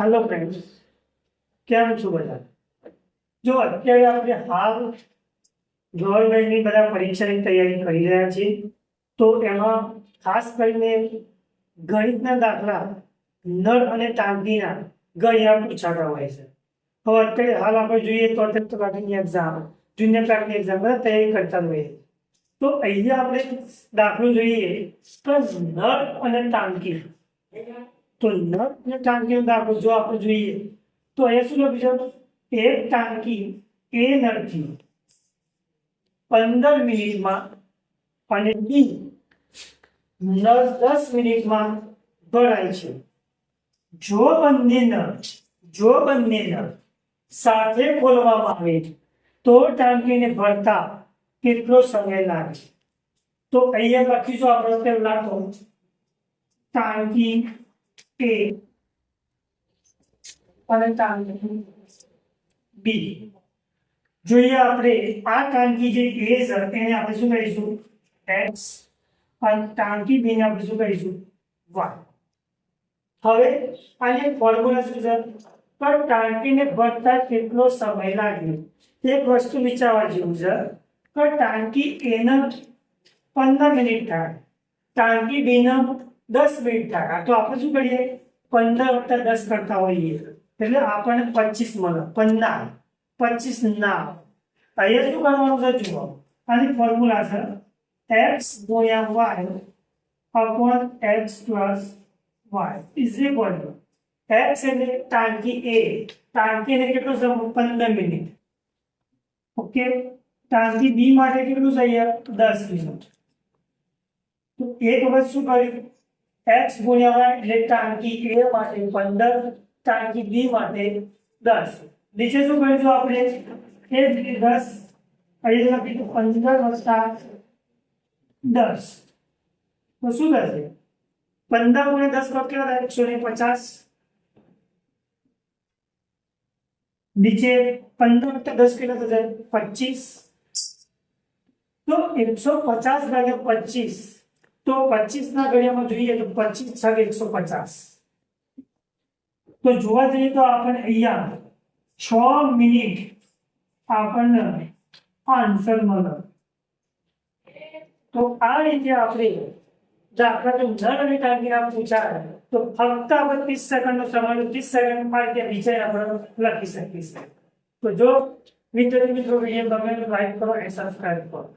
હાલો friends કેમ છો બધા? જો અત્યારે આપણે હાલ ગવર્મેન્ટની બધા પરીક્ષાની તૈયારી કરી રહ્યા છીએ, તો એમાં ખાસ કરીને ગણિતના દાખલા નળ અને ટાંકીના ગણિયા પૂછાતા હોય છે. હવે અત્યારે હાલ આપણે જોઈએ તો અત્યારે ક્લાસની એક્ઝામ જુનિયર ક્લાસની એક્ઝામ બધા તૈયારી કરતા હોઈએ તો અહીંયા આપણે દાખલો જોઈએ તો નળ અને ટાંકી. તો નળ ટાંકી દાખલો જો આપણે જોઈએ, તો અહીંયા શું લખ્યું છે એક ટાંકી એ નળથી પંદર મિનિટમાં અને બી નળ દસ મિનિટમાં ભરાય છે. જો બંને નળ જો બંને નળ સાથે ખોલવામાં આવે, તો ટાંકીને ભરતા કેટલો સમય લાગે? તો અહીંયા લખીશું આપણે પહેલા તો, ટાંકી અને ટાંકી બી જોઈએ આપણે આ ટાંકી જે એ છે આપણે શું કહીશું એક્સ અને ટાંકી બી ને આપણે શું કહીશું વાય હવે આને ફોર્મ્યુલા શું છે પણ ટાંકીને ભરતા કેટલો સમય લાગ્યો એક વસ્તુ વિચારવા જેવું છે કે ટાંકી એના પંદર મિનિટ થાય ટાંકી બીના દસ મિનિટ થાય તો આપણે શું કરીએ? પંદર વત્તા દસ કરતા હોઈએ. એટલે આપણને પચીસ મળે. પંદર. પચીસ ના. અહીંયા શું કરવાનું છે જુઓ. આની ફોર્મ્યુલા છે એક્સ ગુણ્યા Y upon X plus Y is equal to X એટલે ટાંકી એ. ટાંકીને કેટલું છે? પંદર મિનિટ. ઓકે? ટાંકી બી માટે કેટલું છે અહીંયા? દસ મિનિટ. તો એક વખત શું કર્યું? એક્સ ગુણ્યા વાય એટલે ટાંકી એ માટે પંદર, ટાંકી બી માટે દસ. નીચે શું કરીશું આપણે? એ જ રીતે દસ. અહીં લખીશું પંદર વત્તા દસ. તો શું થશે? પંદર ગુણ્યા દસ કરો કેટલા થાય? એકસો ને પચાસ. નીચે પંદર દસ કેટલા થશે? પચીસ. તો એકસો પચાસ ભાગ્યા પચીસ. તો પચીસ ના ઘડિયામાં જોઈએ તો પચીસ છ એકસો પચાસ. તો જોવા જઈએ તો આપણને અહીંયા છ મિનિટ આપણને આન્સર મળે. તો આ રીતે આપણે દાખલા જો નળ અને ટાંકીના પૂછાય, તો ફક્ત આપણે ત્રીસ સેકન્ડનો સમય ત્રીસ સેકન્ડ આ રીતે વિષય આપણે લખી શકીએ તો જો વિદ્યાર્થી મિત્રો વીડિયો ગમે લાઈક કરો અને સબસ્ક્રાઈબ કરો.